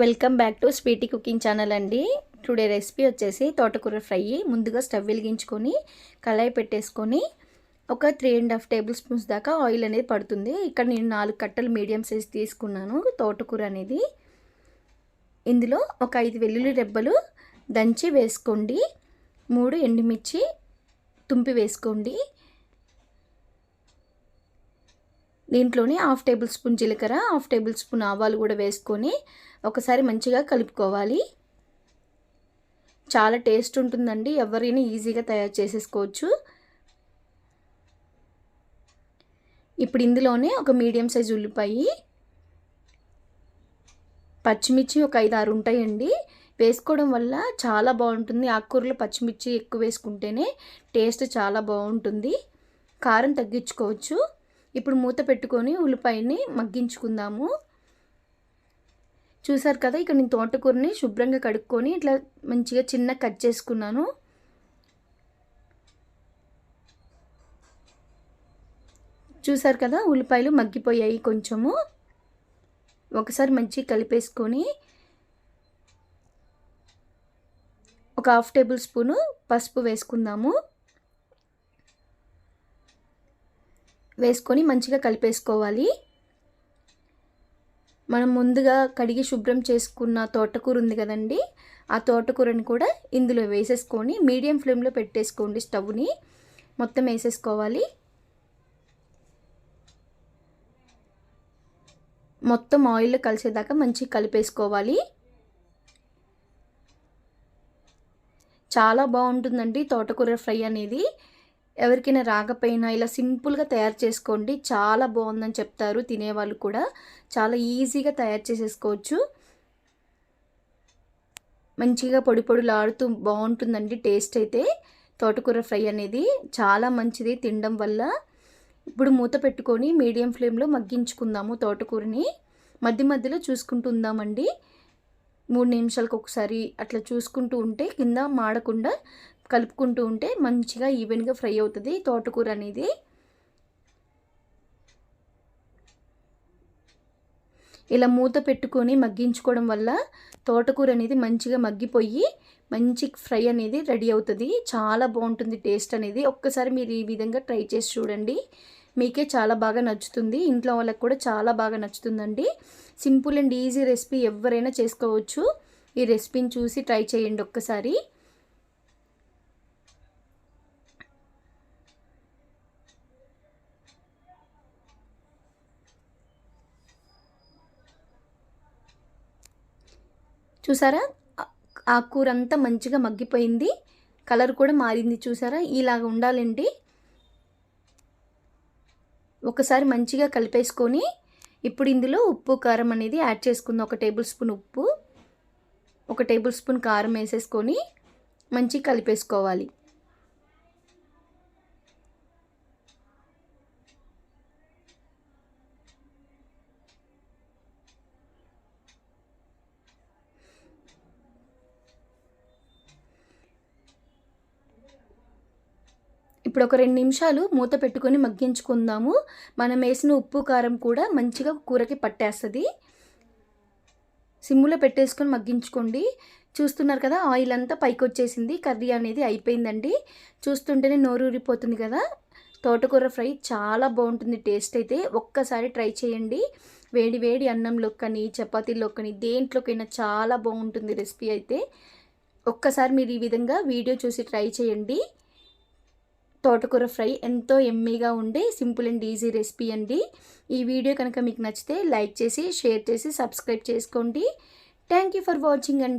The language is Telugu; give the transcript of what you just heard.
Welcome back to sweety cooking channel అండి. టుడే రెసిపీ వచ్చేసి తోటకూర ఫ్రై. ముందుగా స్టవ్ వెలిగించుకొని కళాయి పెట్టేసుకొని ఒక three and half tablespoons దాకా ఆయిల్ అనేది పడుతుంది. ఇక్కడ నేను నాలుగు కట్టలు మీడియం సైజ్ తీసుకున్నాను తోటకూర అనేది. ఇందులో ఒక ఐదు వెల్లుల్లి రెబ్బలు దంచి వేసుకోండి. మూడు ఎండుమిర్చి తుంపి వేసుకోండి. దీంట్లోనే హాఫ్ టేబుల్ స్పూన్ జీలకర్ర హాఫ్ టేబుల్ స్పూన్ ఆవాలు కూడా వేసుకొని ఒకసారి మంచిగా కలుపుకోవాలి. చాలా టేస్ట్ ఉంటుందండి. ఎవరైనా ఈజీగా తయారు చేసేసుకోవచ్చు. ఇప్పుడు ఇందులోనే ఒక మీడియం సైజ్ ఉల్లిపాయ పచ్చిమిర్చి ఒక ఐదు ఆరు ఉంటాయండి. వేసుకోవడం వల్ల చాలా బాగుంటుంది. ఆకుకూరలో పచ్చిమిర్చి ఎక్కువ వేసుకుంటేనే టేస్ట్ చాలా బాగుంటుంది. కారం తగ్గించుకోవచ్చు. ఇప్పుడు మూత పెట్టుకొని ఉల్లిపాయని మగ్గించుకుందాము. చూసారు కదా ఇక్కడ నేను తోటకూరని శుభ్రంగా కడుక్కొని ఇట్లా మంచిగా చిన్న కట్ చేసుకున్నాను. చూసారు కదా ఉల్లిపాయలు మగ్గిపోయాయి కొంచెము. ఒకసారి మంచిగా కలిపేసుకొని ఒక హాఫ్ టేబుల్ స్పూను పసుపు వేసుకుందాము. వేసుకొని మంచిగా కలిపేసుకోవాలి. మనం ముందుగా కడిగి శుభ్రం చేసుకున్న తోటకూర ఉంది కదండి ఆ తోటకూరని కూడా ఇందులో వేసేసుకొని మీడియం ఫ్లేమ్లో పెట్టేసుకోండి స్టవ్ని. మొత్తం వేసేసుకోవాలి. మొత్తం ఆయిల్ కలిసేదాకా మంచిగా కలిపేసుకోవాలి. చాలా బాగుంటుందండి తోటకూర ఫ్రై అనేది. ఎవరికైనా రాకపోయినా ఇలా సింపుల్గా తయారు చేసుకోండి. చాలా బాగుందని చెప్తారు. తినేవాళ్ళు కూడా చాలా ఈజీగా తయారు చేసేసుకోవచ్చు. మంచిగా పొడి పొడిలాడుతూ బాగుంటుందండి టేస్ట్ అయితే. తోటకూర ఫ్రై అనేది చాలా మంచిది తినడం వల్ల. ఇప్పుడు మూత పెట్టుకొని మీడియం ఫ్లేమ్లో మగ్గించుకుందాము తోటకూరని. మధ్య మధ్యలో చూసుకుంటుందామండి మూడు నిమిషాలకు ఒకసారి అట్లా చూసుకుంటూ ఉంటే కింద మాడకుండా కలుపుకుంటూ ఉంటే మంచిగా ఈవెన్గా ఫ్రై అవుతుంది. తోటకూర అనేది. ఇలా మూత పెట్టుకొని మగ్గించుకోవడం వల్ల తోటకూర అనేది మంచిగా మగ్గిపోయి మంచి ఫ్రై అనేది రెడీ అవుతుంది. చాలా బాగుంటుంది టేస్ట్ అనేది. ఒక్కసారి మీరు ఈ విధంగా ట్రై చేసి చూడండి. మీకే చాలా బాగా నచ్చుతుంది. ఇంట్లో వాళ్ళకి కూడా చాలా బాగా నచ్చుతుందండి. సింపుల్ అండ్ ఈజీ రెసిపీ ఎవరైనా చేసుకోవచ్చు. ఈ రెసిపీని చూసి ట్రై చేయండి ఒక్కసారి. చూసారా? ఆ కూర అంతా మంచిగా మగ్గిపోయింది. కలర్ కూడా మారింది చూసారా? ఇలాగ ఉండాలండి. ఒకసారి మంచిగా కలిపేసుకొని ఇప్పుడు ఇందులో ఉప్పు కారం అనేది యాడ్ చేసుకుందాం. ఒక టేబుల్ స్పూన్ ఉప్పు ఒక టేబుల్ స్పూన్ కారం వేసేసుకొని మంచిగా కలిపేసుకోవాలి. ఇప్పుడు ఒక రెండు నిమిషాలు మూత పెట్టుకొని మగ్గించుకుందాము. మనం వేసిన ఉప్పు కారం కూడా మంచిగా కూరకి పట్టేస్తుంది. సిమ్ములో పెట్టేసుకొని మగ్గించుకోండి. చూస్తున్నారు కదా ఆయిల్ అంతా పైకి వచ్చేసింది కర్రీ అనేది అయిపోయిందండి. చూస్తుంటేనే నోరు ఊరిపోతుంది కదా. తోటకూర ఫ్రై చాలా బాగుంటుంది. టేస్ట్ అయితే ఒక్కసారి ట్రై చేయండి. వేడి వేడి అన్నంలో కానీ చపాతీలో కానీ దేంట్లోకైనా చాలా బాగుంటుంది రెసిపీ అయితే. ఒక్కసారి మీరు ఈ విధంగా వీడియో చూసి ట్రై చేయండి. తోటకూర ఫ్రై ఎంతో ఎమ్మీగా ఉండే సింపుల్ అండ్ ఈజీ రెసిపీ అండి. ఈ వీడియో కనుక మీకు నచ్చితే లైక్ చేసి షేర్ చేసి సబ్స్క్రైబ్ చేసుకోండి. థ్యాంక్ యూ ఫర్ వాచింగ్ అండి.